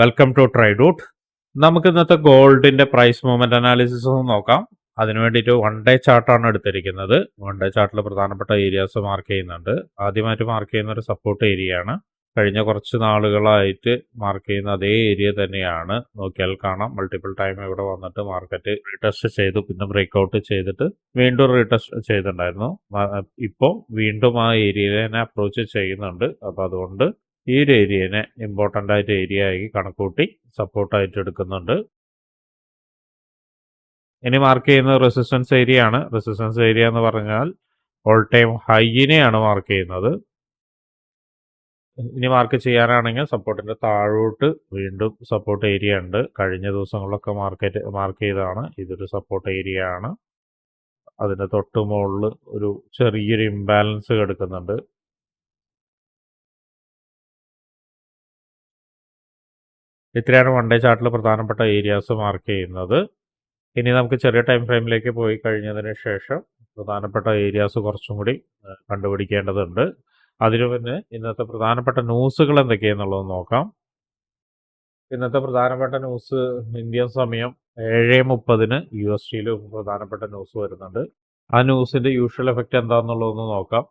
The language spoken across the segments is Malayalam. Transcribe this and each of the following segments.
വെൽക്കം ടു ട്രൈ ട്രൈഡൂട്ട് നമുക്ക് ഇന്നത്തെ ഗോൾഡിന്റെ പ്രൈസ് മൂവ്മെന്റ് അനാലിസിസ് ഒന്ന് നോക്കാം. അതിനു വേണ്ടിയിട്ട് വൺ ഡേ ചാർട്ടാണ് എടുത്തിരിക്കുന്നത്. വൺ ഡേ ചാർട്ടിൽ പ്രധാനപ്പെട്ട ഏരിയാസ് മാർക്ക് ചെയ്യുന്നുണ്ട്. ആദ്യമായിട്ട് മാർക്ക് ചെയ്യുന്ന ഒരു സപ്പോർട്ട് ഏരിയ ആണ്. കഴിഞ്ഞ കുറച്ച് നാളുകളായിട്ട് മാർക്ക് ചെയ്യുന്ന അതേ ഏരിയ തന്നെയാണ്. നോക്കിയാൽ കാണാം. മൾട്ടിപ്പിൾ ടൈം ഇവിടെ വന്നിട്ട് മാർക്കറ്റ് റീടെസ്റ്റ് ചെയ്തു പിന്നെ ബ്രേക്ക്ഔട്ട് ചെയ്തിട്ട് വീണ്ടും റീടെസ്റ്റ് ചെയ്തിട്ടുണ്ടായിരുന്നു. ഇപ്പോൾ വീണ്ടും ആ ഏരിയയിൽ തന്നെ അപ്രോച്ച് ചെയ്യുന്നുണ്ട്. അപ്പോൾ അതുകൊണ്ട് ഈ ഒരു ഏരിയനെ ഇമ്പോർട്ടന്റ് ആയിട്ട് ഏരിയ ആയി കണക്കൂട്ടി സപ്പോർട്ടായിട്ട് എടുക്കുന്നുണ്ട്. ഇനി മാർക്ക് ചെയ്യുന്നത് റെസിസ്റ്റൻസ് ഏരിയ ആണ്. റെസിസ്റ്റൻസ് ഏരിയ എന്ന് പറഞ്ഞാൽ ഓൾ ടൈം ഹൈനെയാണ് മാർക്ക് ചെയ്യുന്നത്. ഇനി മാർക്ക് ചെയ്യാനാണെങ്കിൽ സപ്പോർട്ടിന്റെ താഴോട്ട് വീണ്ടും സപ്പോർട്ട് ഏരിയ ഉണ്ട്. കഴിഞ്ഞ ദിവസങ്ങളിലൊക്കെ മാർക്കറ്റ് മാർക്ക് ചെയ്തതാണ്. ഇതൊരു സപ്പോർട്ട് ഏരിയ ആണ്. അതിന്റെ തൊട്ട് മുകളിൽ ഒരു ചെറിയൊരു ഇംബാലൻസ് കിടക്കുന്നുണ്ട്. ഇത്രയാണ് വൺ ഡേ ചാർട്ടിൽ പ്രധാനപ്പെട്ട ഏരിയാസ് മാർക്ക് ചെയ്യുന്നത്. ഇനി നമുക്ക് ചെറിയ ടൈം ഫ്രെയിമിലേക്ക് പോയി കഴിഞ്ഞതിന് ശേഷം പ്രധാനപ്പെട്ട ഏരിയാസ് കുറച്ചും കൂടി കണ്ടുപിടിക്കേണ്ടതുണ്ട്. അതിനു മുന്നേ ഇന്നത്തെ പ്രധാനപ്പെട്ട ന്യൂസുകൾ എന്തൊക്കെയാണെന്നുള്ളത് നോക്കാം. ഇന്നത്തെ പ്രധാനപ്പെട്ട ന്യൂസ് ഇന്ത്യൻ സമയം ഏഴ് മുപ്പതിന് യു എസ് ടിയിൽ പ്രധാനപ്പെട്ട ന്യൂസ് വരുന്നുണ്ട്. ആ ന്യൂസിന്റെ യൂഷ്വൽ എഫക്റ്റ് എന്താണെന്നുള്ളതൊന്ന് നോക്കാം.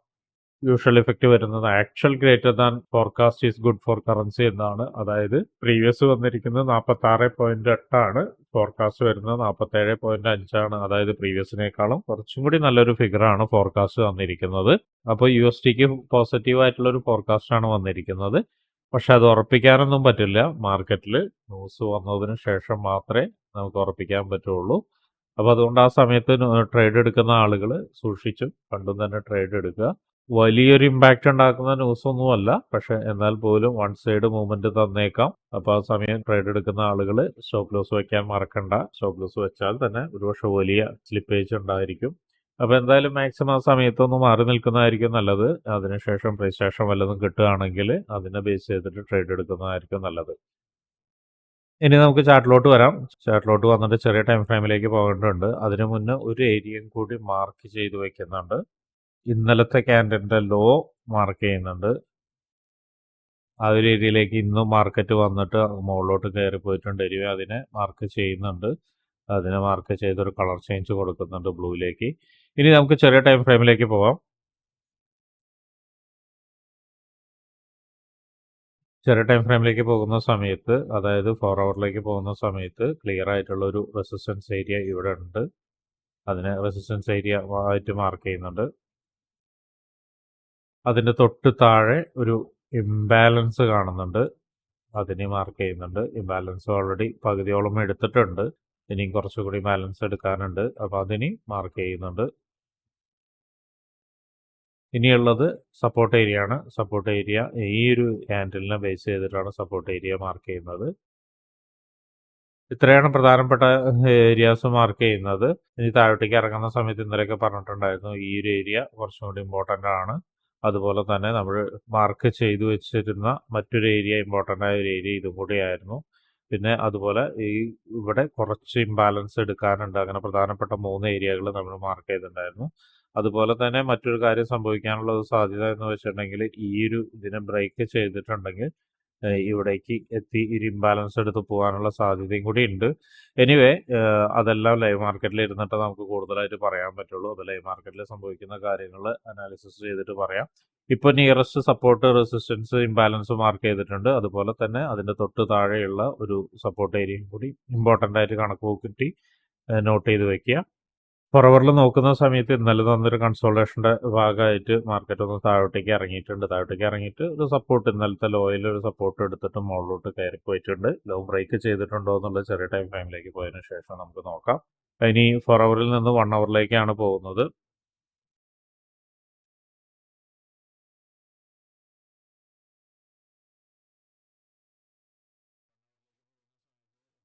യൂഷ്വൽ ഇഫക്റ്റ് വരുന്നത് actual greater than forecast is good for currency എന്നാണ്. അതായത് പ്രീവിയസ് വന്നിരിക്കുന്നത് നാൽപ്പത്തി ആറ് പോയിന്റ് എട്ടാണ് ഫോർകാസ്റ്റ് വരുന്നത് നാൽപ്പത്തി ഏഴ് പോയിന്റ് അഞ്ചാണ്. അതായത് പ്രീവിയസിനേക്കാളും കുറച്ചും കൂടി നല്ലൊരു ഫിഗറാണ് ഫോർകാസ്റ്റ് വന്നിരിക്കുന്നത്. അപ്പോൾ യു എസ് ടിക്ക് പോസിറ്റീവ് ആയിട്ടുള്ള ഒരു ഫോർകാസ്റ്റ് ആണ് വന്നിരിക്കുന്നത്. പക്ഷെ അത് ഉറപ്പിക്കാനൊന്നും പറ്റില്ല. മാർക്കറ്റിൽ ന്യൂസ് വന്നതിന് ശേഷം മാത്രമേ നമുക്ക് ഉറപ്പിക്കാൻ പറ്റുള്ളൂ. അപ്പോൾ അതുകൊണ്ട് ആ സമയത്ത് ട്രേഡ് എടുക്കുന്ന ആളുകൾ സൂക്ഷിച്ചും കണ്ടും തന്നെ ട്രേഡ് എടുക്കുക. വലിയൊരു ഇമ്പാക്റ്റ് ഉണ്ടാക്കുന്ന ന്യൂസ് ഒന്നുമല്ല. പക്ഷെ എന്നാൽ പോലും വൺ സൈഡ് മൂവ്മെന്റ് തന്നേക്കാം. അപ്പോൾ ആ സമയം ട്രേഡ് എടുക്കുന്ന ആളുകൾ സ്റ്റോപ്പ് ലോസ് വെക്കാൻ മറക്കണ്ട. സ്റ്റോപ്പ് ലോസ് വെച്ചാൽ തന്നെ ഒരുപക്ഷെ വലിയ സ്ലിപ്പേജ് ഉണ്ടായിരിക്കും. അപ്പോൾ എന്തായാലും മാക്സിമം ആ സമയത്തൊന്ന് മാറി നിൽക്കുന്നതായിരിക്കും നല്ലത്. അതിനുശേഷം പ്രൈസ് വല്ലതും കിട്ടുകയാണെങ്കിൽ അതിനെ ബേസ് ചെയ്തിട്ട് ട്രേഡ് എടുക്കുന്നതായിരിക്കും നല്ലത്. ഇനി നമുക്ക് ചാർട്ടിലോട്ട് വരാം. ചാർട്ടിലോട്ട് വന്നിട്ട് ചെറിയ ടൈം ഫ്രെയിമിലേക്ക് പോകേണ്ടതുണ്ട്. അതിനു മുന്നേ ഒരു ഏരിയയും കൂടി മാർക്ക് ചെയ്ത് വെക്കുന്നുണ്ട്. ഇന്നലത്തെ ക്യാൻഡലിന്റെ ലോ മാർക്ക് ചെയ്യുന്നുണ്ട്. ആ ഒരു ഏരിയയിലേക്ക് ഇന്നും മാർക്കറ്റ് വന്നിട്ട് മുകളിലോട്ട് കയറി പോയിട്ടുണ്ട്. എരിവ് അതിനെ മാർക്ക് ചെയ്യുന്നുണ്ട്. അതിനെ മാർക്ക് ചെയ്തൊരു കളർ ചേഞ്ച് കൊടുക്കുന്നുണ്ട് ബ്ലൂയിലേക്ക് ഇനി നമുക്ക് ചെറിയ ടൈം ഫ്രെയിമിലേക്ക് പോവാം. ചെറിയ ടൈം ഫ്രെയിമിലേക്ക് പോകുന്ന സമയത്ത് അതായത് ഫോർ അവറിലേക്ക് പോകുന്ന സമയത്ത് ക്ലിയർ ആയിട്ടുള്ള ഒരു റെസിസ്റ്റൻസ് ഏരിയ ഇവിടെ ഉണ്ട്. അതിനെ റെസിസ്റ്റൻസ് ഏരിയ ആയിട്ട് മാർക്ക് ചെയ്യുന്നുണ്ട്. അതിന്റെ തൊട്ട് താഴെ ഒരു ഇംബാലൻസ് കാണുന്നുണ്ട്. അതിനെ മാർക്ക് ചെയ്യുന്നുണ്ട്. ഇംബാലൻസ് ഓൾറെഡി പകുതിയോളം എടുത്തിട്ടുണ്ട്. ഇനിയും കുറച്ചുകൂടി ബാലൻസ് എടുക്കാനുണ്ട്. അപ്പോൾ അതിനെ മാർക്ക് ചെയ്യുന്നുണ്ട്. ഇനിയുള്ളത് സപ്പോർട്ട് ഏരിയ ആണ്. സപ്പോർട്ട് ഏരിയ ഈ ഒരു ക്യാൻഡലിനെ ബേസ് ചെയ്തിട്ടാണ് സപ്പോർട്ട് ഏരിയ മാർക്ക് ചെയ്യുന്നത്. ഇത്രയാണ് പ്രധാനപ്പെട്ട ഏരിയാസ് മാർക്ക് ചെയ്യുന്നത്. ഇനി താഴോട്ടേക്ക് ഇറങ്ങുന്ന സമയത്ത് ഇന്നലെയൊക്കെ പറഞ്ഞിട്ടുണ്ടായിരുന്നു ഈ ഒരു ഏരിയ കുറച്ചും കൂടി ഇമ്പോർട്ടന്റ് ആണ്. അതുപോലെ തന്നെ നമ്മൾ മാർക്ക് ചെയ്തു വെച്ചിരുന്ന മറ്റൊരു ഏരിയ ഇമ്പോർട്ടന്റ് ആയ ഒരു ഏരിയ ഇതും കൂടിയായിരുന്നു പിന്നെ അതുപോലെ ഈ ഇവിടെ കുറച്ച് ഇംബാലൻസ് എടുക്കാനുണ്ട്. അങ്ങനെ പ്രധാനപ്പെട്ട മൂന്ന് ഏരിയകൾ നമ്മൾ മാർക്ക് ചെയ്തിട്ടുണ്ടായിരുന്നു. അതുപോലെ തന്നെ മറ്റൊരു കാര്യം സംഭവിക്കാനുള്ള സാധ്യത എന്ന് വെച്ചിട്ടുണ്ടെങ്കിൽ ഈ ഒരു ഇതിനെ ബ്രേക്ക് ചെയ്തിട്ടുണ്ടെങ്കിൽ ഇവിടേക്ക് എത്തി ഇംബാലൻസ് എടുത്ത് പോകാനുള്ള സാധ്യതയും കൂടി ഉണ്ട്. എനിവേ അതെല്ലാം ലൈവ് മാർക്കറ്റിൽ ഇരുന്നിട്ട് നമുക്ക് കൂടുതലായിട്ട് പറയാൻ പറ്റുള്ളൂ. അത് ലൈവ് മാർക്കറ്റിൽ സംഭവിക്കുന്ന കാര്യങ്ങൾ അനാലിസിസ് ചെയ്തിട്ട് പറയാം. ഇപ്പൊ nearest support resistance imbalance mark ചെയ്തിട്ടുണ്ട്. അതുപോലെ തന്നെ അതിന്റെ തൊട്ട് താഴെയുള്ള ഒരു സപ്പോർട്ട് ഏരിയയും കൂടി ഇമ്പോർട്ടന്റ് ആയിട്ട് കണക്ക് നോട്ട് ചെയ്ത് വെക്കുക. ഫോർവറിൽ നോക്കുന്ന സമയത്ത് ഇന്നലെ തന്നൊരു കൺസോൾട്ടേഷന്റെ ഭാഗമായിട്ട് മാർക്കറ്റ് ഒന്ന് താഴോട്ടേക്ക് ഇറങ്ങിയിട്ടുണ്ട്. താഴോട്ടേക്ക് ഇറങ്ങിയിട്ട് ഒരു സപ്പോർട്ട് ഇന്നലത്തെ ലോയിൽ ഒരു സപ്പോർട്ട് എടുത്തിട്ട് മുകളിലോട്ട് കയറി പോയിട്ടുണ്ട്. ലോ ബ്രേക്ക് ചെയ്തിട്ടുണ്ടോ എന്നുള്ള ചെറിയ ടൈം ഫ്രെയിമിലേക്ക് പോയതിനു ശേഷം നമുക്ക് നോക്കാം. ഇനി ഫോർ അവറിൽ നിന്ന് വൺ അവറിലേക്കാണ് പോകുന്നത്.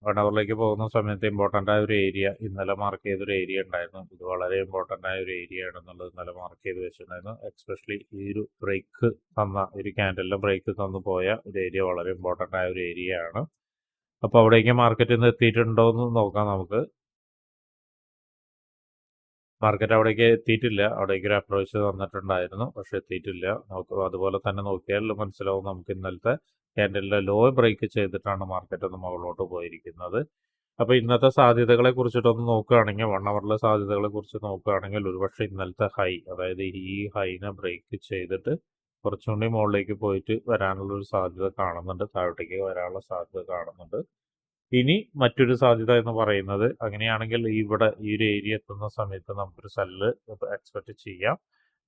വൺ പോകുന്ന സമയത്ത് ഇമ്പോർട്ടന്റ് ആയ ഒരു ഏരിയ ഇന്നലെ മാർക്ക് ചെയ്തൊരു ഏരിയ ഉണ്ടായിരുന്നു. ഇത് വളരെ ഇമ്പോർട്ടന്റ് ആയ ഒരു ഏരിയ ആണെന്നുള്ളത് ഇന്നലെ മാർക്ക് ചെയ്ത് വെച്ചിട്ടുണ്ടായിരുന്നു. എക്സ്പെഷ്യലി ഈ ഒരു ബ്രേക്ക് തന്ന ഒരു ക്യാൻഡലിന്റെ ബ്രേക്ക് തന്നു പോയ ഒരു ഏരിയ വളരെ ഇമ്പോർട്ടന്റ് ആയ ഒരു ഏരിയ ആണ്. അപ്പോൾ അവിടേക്ക് മാർക്കറ്റിൽ നിന്ന് എത്തിയിട്ടുണ്ടോ എന്ന് നോക്കാം നമുക്ക്. മാർക്കറ്റ് അവിടേക്ക് എത്തിയിട്ടില്ല. അവിടേക്ക് ഒരു അപ്രോച്ച് തന്നിട്ടുണ്ടായിരുന്നു പക്ഷെ എത്തിയിട്ടില്ല. നമുക്ക് അതുപോലെ തന്നെ നോക്കിയാൽ മനസ്സിലാവും നമുക്ക് ഇന്നലത്തെ ക്യാൻഡലിന്റെ ലോ ബ്രേക്ക് ചെയ്തിട്ടാണ് മാർക്കറ്റ് ഒന്ന് മുകളിലോട്ട് പോയിരിക്കുന്നത്. അപ്പോൾ ഇന്നത്തെ സാധ്യതകളെ കുറിച്ചിട്ടൊന്ന് നോക്കുകയാണെങ്കിൽ വൺ അവറിലെ സാധ്യതകളെ കുറിച്ച് നോക്കുകയാണെങ്കിൽ ഒരുപക്ഷെ ഇന്നലത്തെ ഹൈ അതായത് ഈ ഹൈനെ ബ്രേക്ക് ചെയ്തിട്ട് കുറച്ചും കൂടി മുകളിലേക്ക് പോയിട്ട് വരാനുള്ള ഒരു സാധ്യത കാണുന്നുണ്ട്. താഴോട്ടേക്ക് വരാനുള്ള സാധ്യത കാണുന്നുണ്ട്. ഇനി മറ്റൊരു സാധ്യത എന്ന് പറയുന്നത് അങ്ങനെയാണെങ്കിൽ ഇവിടെ ഈ ഒരു ഏരിയ എത്തുന്ന സമയത്ത് നമുക്കൊരു സെല്ല് എക്സ്പെക്ട് ചെയ്യാം.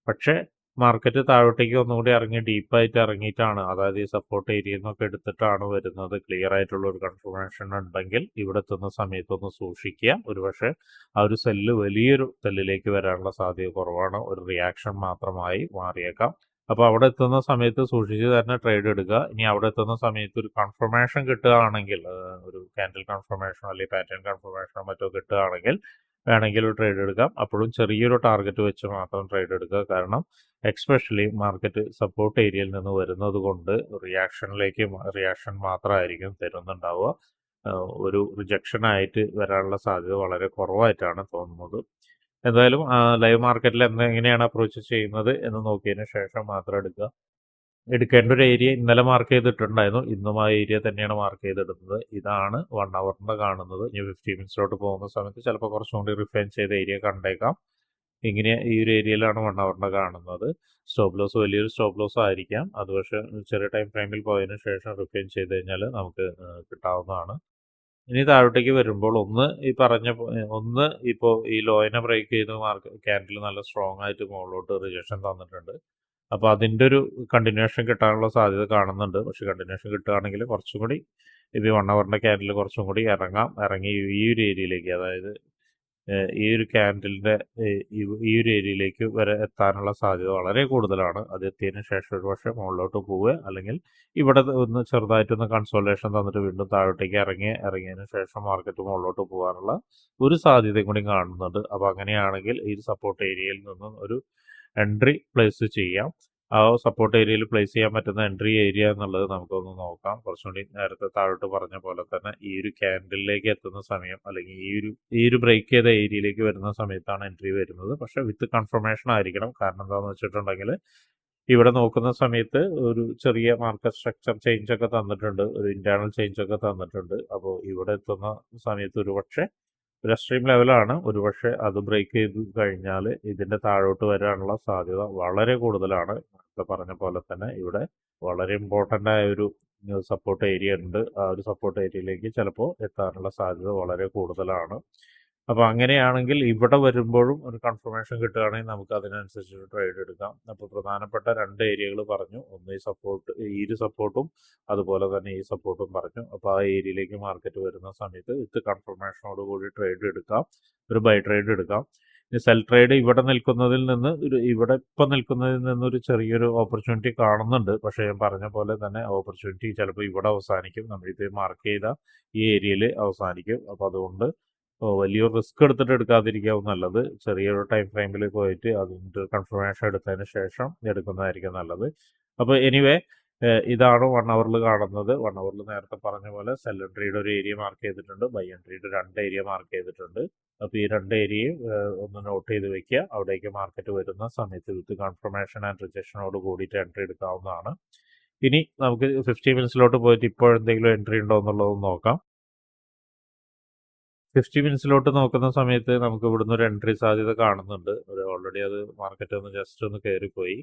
പക്ഷേ മാർക്കറ്റ് താഴോട്ടേക്ക് ഒന്നുകൂടി ഇറങ്ങി ഡീപ്പായിട്ട് ഇറങ്ങിയിട്ടാണ്. അതായത് ഈ സപ്പോർട്ട് ഏരിയ നിന്നൊക്കെ എടുത്തിട്ടാണ് വരുന്നത്. ക്ലിയർ ആയിട്ടുള്ള ഒരു കൺഫർമേഷൻ ഉണ്ടെങ്കിൽ ഇവിടെ എത്തുന്ന സമയത്തൊന്ന് സൂക്ഷിക്കുക. ഒരുപക്ഷെ ആ ഒരു സെല്ല് വലിയൊരു സെല്ലിലേക്ക് വരാനുള്ള സാധ്യത കുറവാണ്. ഒരു റിയാക്ഷൻ മാത്രമായി മാറിയേക്കാം. അപ്പോൾ അവിടെ എത്തുന്ന സമയത്ത് സൂക്ഷിച്ച് തന്നെ ട്രേഡ് എടുക്കുക. ഇനി അവിടെ എത്തുന്ന സമയത്ത് ഒരു കൺഫർമേഷൻ കിട്ടുകയാണെങ്കിൽ ഒരു ക്യാൻഡിൽ കൺഫർമേഷനോ അല്ലെങ്കിൽ പാറ്റേൺ കൺഫർമേഷനോ മറ്റോ കിട്ടുകയാണെങ്കിൽ വേണമെങ്കിൽ ഒരു ട്രേഡ് എടുക്കാം. അപ്പോഴും ചെറിയൊരു ടാർഗറ്റ് വെച്ച് മാത്രം ട്രേഡ് എടുക്കുക. കാരണം എക്സ്പെഷ്യലി മാർക്കറ്റ് സപ്പോർട്ട് ഏരിയയിൽ നിന്ന് വരുന്നത് കൊണ്ട് റിയാക്ഷനിലേക്ക് റിയാക്ഷൻ മാത്രമായിരിക്കും തരുന്നുണ്ടാവുക. ഒരു റിജക്ഷൻ ആയിട്ട് വരാനുള്ള സാധ്യത വളരെ കുറവായിട്ടാണ് തോന്നുന്നത്. എന്തായാലും ലൈവ് മാർക്കറ്റിൽ എന്ത് എങ്ങനെയാണ് അപ്രോച്ച് ചെയ്യുന്നത് എന്ന് നോക്കിയതിന് ശേഷം മാത്രം എടുക്കുക. എടുക്കേണ്ട ഒരു ഏരിയ ഇന്നലെ മാർക്ക് ചെയ്തിട്ടുണ്ടായിരുന്നു. ഇന്നും ആ ഏരിയ തന്നെയാണ് മാർക്ക് ചെയ്തിടുന്നത്. ഇതാണ് വൺ അവറിന്റെ കാണുന്നത്. ഇനി ഫിഫ്റ്റി മിനിറ്റ്സിലോട്ട് പോകുന്ന സമയത്ത് ചിലപ്പോൾ കുറച്ചും കൂടി റിഫൈൻ ചെയ്ത ഏരിയ കണ്ടേക്കാം. ഇങ്ങനെ ഈ ഒരു ഏരിയയിലാണ് വൺ അവറിന്റെ കാണുന്നത്. സ്റ്റോപ്പ് ലോസ് വലിയൊരു സ്റ്റോപ്പ് ലോസ് ആയിരിക്കാം. അത് പക്ഷേ ചെറിയ ടൈം ഫ്രെയിമിൽ പോയതിനു ശേഷം റിഫൈൻ ചെയ്ത് കഴിഞ്ഞാൽ നമുക്ക് കിട്ടാവുന്നതാണ്. ഇനി താഴോട്ടേക്ക് വരുമ്പോൾ ഒന്ന് ഈ പറഞ്ഞ ഒന്ന് ഇപ്പോൾ ഈ ലോയിനെ ബ്രേക്ക് ചെയ്ത് മാർക്ക് ക്യാൻഡിൽ നല്ല സ്ട്രോങ് ആയിട്ട് മുകളിലോട്ട് റിജക്ഷൻ തന്നിട്ടുണ്ട്. അപ്പോൾ അതിന്റെ ഒരു കണ്ടിന്യൂഷൻ കിട്ടാനുള്ള സാധ്യത കാണുന്നുണ്ട്. പക്ഷെ കണ്ടിന്യൂഷൻ കിട്ടുകയാണെങ്കിൽ കുറച്ചും കൂടി ഇപ്പോൾ വൺ അവറിന്റെ ക്യാൻഡിൽ കുറച്ചും കൂടി ഇറങ്ങാം. ഇറങ്ങി ഈ ഒരു ഏരിയയിലേക്ക് അതായത് ഈ ഒരു ക്യാൻഡിലിന്റെ ഈ ഒരു ഏരിയയിലേക്ക് വരെ എത്താനുള്ള സാധ്യത വളരെ കൂടുതലാണ്. അത് എത്തിയതിന് ശേഷം ഒരു പക്ഷേ മുകളിലോട്ട് പോവുക. അല്ലെങ്കിൽ ഇവിടെ ഒന്ന് ചെറുതായിട്ടൊന്ന് കൺസോളേഷൻ തന്നിട്ട് വീണ്ടും താഴോട്ടേക്ക് ഇറങ്ങി ഇറങ്ങിയതിന് ശേഷം മാർക്കറ്റ് മുകളിലോട്ട് പോകാനുള്ള ഒരു സാധ്യതയും കൂടി കാണുന്നുണ്ട്. അപ്പോൾ അങ്ങനെയാണെങ്കിൽ ഈ സപ്പോർട്ട് ഏരിയയിൽ നിന്നും ഒരു എൻട്രി പ്ലേസ് ചെയ്യാം. ആ സപ്പോർട്ട് ഏരിയയിൽ പ്ലേസ് ചെയ്യാൻ പറ്റുന്ന എൻട്രി ഏരിയ എന്നുള്ളത് നമുക്കൊന്ന് നോക്കാം. കുറച്ചുകൂടി നേരത്തെ താഴോട്ട് പറഞ്ഞ പോലെ തന്നെ ഈ ഒരു ക്യാൻഡിലേക്ക് എത്തുന്ന സമയം അല്ലെങ്കിൽ ഈ ഒരു ഈ ഒരു ബ്രേക്ക് ചെയ്ത ഏരിയയിലേക്ക് വരുന്ന സമയത്താണ് എൻട്രി വരുന്നത്. പക്ഷേ വിത്ത് കൺഫർമേഷൻ ആയിരിക്കണം. കാരണം എന്താണെന്ന് വെച്ചിട്ടുണ്ടെങ്കിൽ ഇവിടെ നോക്കുന്ന സമയത്ത് ഒരു ചെറിയ മാർക്കറ്റ് സ്ട്രക്ചർ ചേഞ്ച് ഒക്കെ തന്നിട്ടുണ്ട്. ഒരു ഇന്റേണൽ ചേഞ്ച് ഒക്കെ തന്നിട്ടുണ്ട്. അപ്പോൾ ഇവിടെ എത്തുന്ന സമയത്ത് ഒരു പക്ഷേ ഒരു എക്സ്ട്രീം ലെവലാണ് ഒരുപക്ഷെ അത് ബ്രേക്ക് ചെയ്ത് കഴിഞ്ഞാൽ ഇതിന്റെ താഴോട്ട് വരാനുള്ള സാധ്യത വളരെ കൂടുതലാണ്. നേരത്തെ പറഞ്ഞ പോലെ തന്നെ ഇവിടെ വളരെ ഇമ്പോർട്ടന്റ് ആയ ഒരു സപ്പോർട്ട് ഏരിയ ഉണ്ട്. ആ ഒരു സപ്പോർട്ട് ഏരിയയിലേക്ക് ചിലപ്പോൾ എത്താനുള്ള സാധ്യത വളരെ കൂടുതലാണ്. അപ്പോൾ അങ്ങനെയാണെങ്കിൽ ഇവിടെ വരുമ്പോഴും ഒരു കൺഫർമേഷൻ കിട്ടുകയാണെങ്കിൽ നമുക്ക് അതിനനുസരിച്ച് ട്രേഡ് എടുക്കാം. അപ്പോൾ പ്രധാനപ്പെട്ട രണ്ട് ഏരിയകൾ പറഞ്ഞു. ഒന്ന് ഈ സപ്പോർട്ട് ഈ ഒരു സപ്പോർട്ടും അതുപോലെ തന്നെ ഈ സപ്പോർട്ടും പറഞ്ഞു. അപ്പോൾ ആ ഏരിയയിലേക്ക് മാർക്കറ്റ് വരുന്ന സമയത്ത് വിത്ത് കൺഫർമേഷനോട് കൂടി ട്രേഡ് എടുക്കാം. ഒരു ബൈ ട്രേഡ് എടുക്കാം. ഇനി സെൽ ട്രേഡ് ഇവിടെ നിൽക്കുന്നതിൽ നിന്ന് ഒരു ഇവിടെ ഇപ്പം നിൽക്കുന്നതിൽ നിന്നൊരു ചെറിയൊരു ഓപ്പർച്യൂണിറ്റി കാണുന്നുണ്ട്. പക്ഷേ ഞാൻ പറഞ്ഞ പോലെ തന്നെ ഓപ്പർച്യൂണിറ്റി ചിലപ്പോൾ ഇവിടെ അവസാനിക്കും. നമ്മളിപ്പോൾ മാർക്ക് ചെയ്ത ഈ ഏരിയയിൽ അവസാനിക്കും. അപ്പോൾ അതുകൊണ്ട് വലിയൊരു റിസ്ക് എടുത്തിട്ട് എടുക്കാതിരിക്കാവും നല്ലത്. ചെറിയൊരു ടൈം ഫ്രെയിമിൽ പോയിട്ട് അതിന്റെ കൺഫർമേഷൻ എടുത്തതിന് ശേഷം എടുക്കുന്നതായിരിക്കും നല്ലത്. അപ്പോൾ എനിവേ ഇതാണ് വൺ അവറിൽ കാണുന്നത്. വൺ അവറിൽ നേരത്തെ പറഞ്ഞ പോലെ സെൽ എൻട്രിയുടെ ഒരു ഏരിയ മാർക്ക് ചെയ്തിട്ടുണ്ട്. ബൈ എൻട്രിയുടെ രണ്ട് ഏരിയ മാർക്ക് ചെയ്തിട്ടുണ്ട്. അപ്പോൾ ഈ രണ്ട് ഏരിയയും ഒന്ന് നോട്ട് ചെയ്ത് വെക്കുക. അവിടേക്ക് മാർക്കറ്റ് വരുന്ന സമയത്ത് വിത്ത് കൺഫർമേഷൻ ആൻഡ് റിജക്ഷനോട് കൂടിയിട്ട് എൻട്രി എടുക്കാവുന്നതാണ്. ഇനി നമുക്ക് ഫിഫ്റ്റി മിനിറ്റ്സിലോട്ട് പോയിട്ട് ഇപ്പോൾ എന്തെങ്കിലും എൻട്രി ഉണ്ടോ എന്നുള്ളത് നോക്കാം. ഫിഫ്റ്റി മിനിറ്റ്സിലോട്ട് നോക്കുന്ന സമയത്ത് നമുക്ക് ഇവിടുന്ന് ഒരു എൻട്രി സാധ്യത കാണുന്നുണ്ട്. ഒരു ഓൾറെഡി അത് മാർക്കറ്റ് ഒന്ന് ജസ്റ്റ് ഒന്ന് കയറിപ്പോയി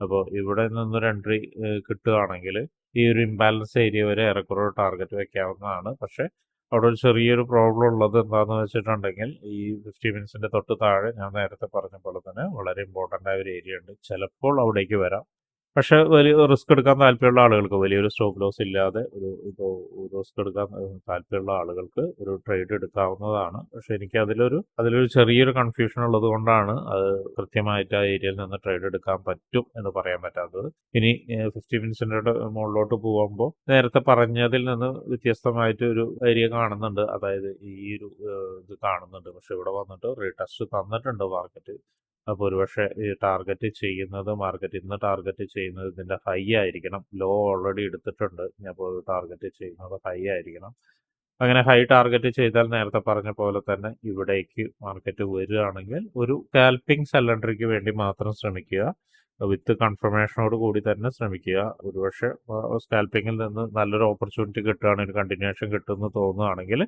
അപ്പോൾ ഇവിടെ നിന്നൊരു എൻട്രി കിട്ടുകയാണെങ്കിൽ ഈ ഒരു ഇംബാലൻസ് ഏരിയ വരെ ഏറെക്കുറെ ടാർഗറ്റ് വെക്കാവുന്നതാണ്. പക്ഷേ അവിടെ ഒരു ചെറിയൊരു പ്രോബ്ലം ഉള്ളത് എന്താണെന്ന് വെച്ചിട്ടുണ്ടെങ്കിൽ ഈ ഫിഫ്റ്റി മിനിറ്റ്സിന്റെ തൊട്ട് താഴെ ഞാൻ നേരത്തെ പറഞ്ഞ പോലെ തന്നെ വളരെ ഇമ്പോർട്ടന്റ് ആയ ഒരു ഏരിയ ഉണ്ട്. ചിലപ്പോൾ അവിടേക്ക് വരാം. പക്ഷേ വലിയ റിസ്ക് എടുക്കാൻ താല്പര്യമുള്ള ആളുകൾക്ക് വലിയൊരു സ്റ്റോപ്പ് ലോസ് ഇല്ലാതെ ഒരു ഇപ്പോൾ റിസ്ക് എടുക്കാൻ താല്പര്യമുള്ള ആളുകൾക്ക് ഒരു ട്രേഡ് എടുക്കാവുന്നതാണ്. പക്ഷെ എനിക്ക് അതിലൊരു അതിലൊരു ചെറിയൊരു കൺഫ്യൂഷൻ ഉള്ളത് കൊണ്ടാണ് അത് കൃത്യമായിട്ട് ആ ഏരിയയിൽ നിന്ന് ട്രേഡ് എടുക്കാൻ പറ്റും എന്ന് പറയാൻ പറ്റാത്തത്. ഇനി ഫിഫ്റ്റി മിനിറ്റ്സിന്റെ മുകളിലോട്ട് പോകുമ്പോൾ നേരത്തെ പറഞ്ഞതിൽ നിന്ന് വ്യത്യസ്തമായിട്ട് ഒരു ഏരിയ കാണുന്നുണ്ട്. അതായത് ഈ ഒരു ഇത് കാണുന്നുണ്ട്. പക്ഷെ ഇവിടെ വന്നിട്ട് റീടെസ്റ്റ് തന്നിട്ടുണ്ട് മാർക്കറ്റ്. അപ്പോൾ ഒരുപക്ഷെ ഈ ടാർഗറ്റ് ചെയ്യുന്നത് മാർക്കറ്റ് ഇന്ന് ടാർഗറ്റ് ചെയ്യുന്നത് ഇതിന്റെ ഹൈ ആയിരിക്കണം. ലോ ഓൾറെഡി എടുത്തിട്ടുണ്ട്. അപ്പോൾ ടാർഗറ്റ് ചെയ്യുന്നത് ഹൈ ആയിരിക്കണം. അങ്ങനെ ഹൈ ടാർഗറ്റ് ചെയ്താൽ നേരത്തെ പറഞ്ഞ പോലെ തന്നെ ഇവിടേക്ക് മാർക്കറ്റ് വരികയാണെങ്കിൽ ഒരു കാൽപ്പിംഗ് സെല്ലൻട്രിക്ക് വേണ്ടി മാത്രം ശ്രമിക്കുക. വിത്ത് കൺഫർമേഷനോട് കൂടി തന്നെ ശ്രമിക്കുക. ഒരുപക്ഷെ സ്കാൽപ്പിങ്ങിൽ നിന്ന് നല്ലൊരു ഓപ്പർച്യൂണിറ്റി കിട്ടുകയാണെങ്കിൽ കണ്ടിന്യൂഷൻ കിട്ടുമെന്ന് തോന്നുകയാണെങ്കിൽ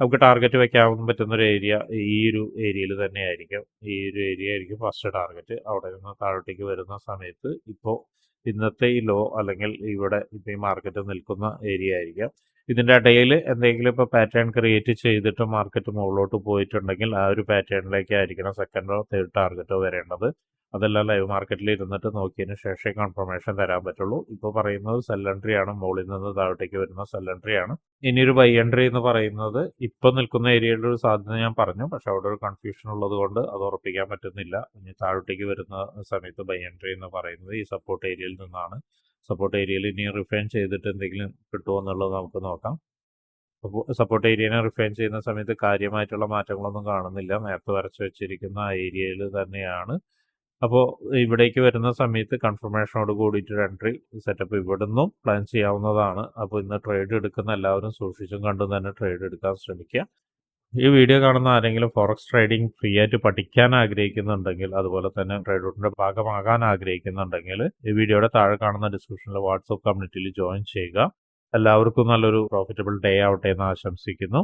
നമുക്ക് ടാർഗറ്റ് വയ്ക്കാൻ പറ്റുന്ന ഒരു ഏരിയ ഈ ഒരു ഏരിയയിൽ തന്നെയായിരിക്കും. ഈ ഒരു ഏരിയ ആയിരിക്കും ഫസ്റ്റ് ടാർഗറ്റ് അവിടെ നിന്ന് താഴോട്ടേക്ക് വരുന്ന സമയത്ത് ഇപ്പോൾ ഇന്നത്തെ ഈ ലോ അല്ലെങ്കിൽ ഇവിടെ ഇപ്പോൾ ഈ മാർക്കറ്റ് നിൽക്കുന്ന ഏരിയ ആയിരിക്കാം. ഇതിന്റെ ഇടയിൽ എന്തെങ്കിലും ഇപ്പോൾ പാറ്റേൺ ക്രിയേറ്റ് ചെയ്തിട്ട് മാർക്കറ്റ് മുകളിലോട്ട് പോയിട്ടുണ്ടെങ്കിൽ ആ ഒരു പാറ്റേണിലേക്കായിരിക്കണം സെക്കൻഡോ തേർഡ് ടാർഗറ്റോ വരേണ്ടത്. അതെല്ലാം ലൈവ് മാർക്കറ്റിൽ ഇരുന്നിട്ട് നോക്കിയതിന് ശേഷമേ കൺഫർമേഷൻ തരാൻ പറ്റുള്ളൂ. ഇപ്പോൾ പറയുന്നത് സെല്ലൻട്രി ആണ്. മുകളിൽ നിന്ന് താഴോട്ടേക്ക് വരുന്ന സെല്ലൻട്രി ആണ്. ഇനി ഒരു ബൈ എൻട്രി എന്ന് പറയുന്നത് ഇപ്പൊ നിൽക്കുന്ന ഏരിയയുടെ ഒരു സാധ്യത ഞാൻ പറഞ്ഞു. പക്ഷെ അവിടെ ഒരു കൺഫ്യൂഷൻ ഉള്ളത് കൊണ്ട് അത് ഉറപ്പിക്കാൻ പറ്റുന്നില്ല. ഇനി താഴോട്ടേക്ക് വരുന്ന സമയത്ത് ബൈ എൻട്രി എന്ന് പറയുന്നത് ഈ സപ്പോർട്ട് ഏരിയയിൽ നിന്നാണ്. സപ്പോർട്ട് ഏരിയയിൽ ഇനി റിഫൈൻ ചെയ്തിട്ട് എന്തെങ്കിലും കിട്ടുമോ എന്നുള്ളത് നമുക്ക് നോക്കാം. സപ്പോർട്ട് ഏരിയനെ റിഫൈൻ ചെയ്യുന്ന സമയത്ത് കാര്യമായിട്ടുള്ള മാറ്റങ്ങളൊന്നും കാണുന്നില്ല. നേരത്തെ വരച്ച് വെച്ചിരിക്കുന്ന ഏരിയയിൽ തന്നെയാണ് അപ്പോൾ ഇവിടേക്ക് വരുന്ന സമയത്ത് കൺഫർമേഷനോട് കൂടിയിട്ട് എൻട്രി സെറ്റപ്പ് ഇവിടുന്നും പ്ലാൻ ചെയ്യാവുന്നതാണ്. അപ്പോൾ ഇന്ന് ട്രേഡ് എടുക്കുന്ന എല്ലാവരും സൂക്ഷിച്ചും കണ്ടും തന്നെ ട്രേഡ് എടുക്കാൻ ശ്രമിക്കുക. ഈ വീഡിയോ കാണുന്ന ആരെങ്കിലും ഫോറക്സ് ട്രേഡിംഗ് ഫ്രീ ആയിട്ട് പഠിക്കാൻ ആഗ്രഹിക്കുന്നുണ്ടെങ്കിൽ അതുപോലെ തന്നെ ട്രേഡൗട്ടിന്റെ ഭാഗമാകാൻ ആഗ്രഹിക്കുന്നുണ്ടെങ്കിൽ ഈ വീഡിയോയുടെ താഴെ കാണുന്ന ഡിസ്ക്രിപ്ഷനിൽ വാട്സപ്പ് കമ്മ്യൂണിറ്റിയിൽ ജോയിൻ ചെയ്യുക. എല്ലാവർക്കും നല്ലൊരു പ്രോഫിറ്റബിൾ ഡേ ആവട്ടെ എന്ന് ആശംസിക്കുന്നു.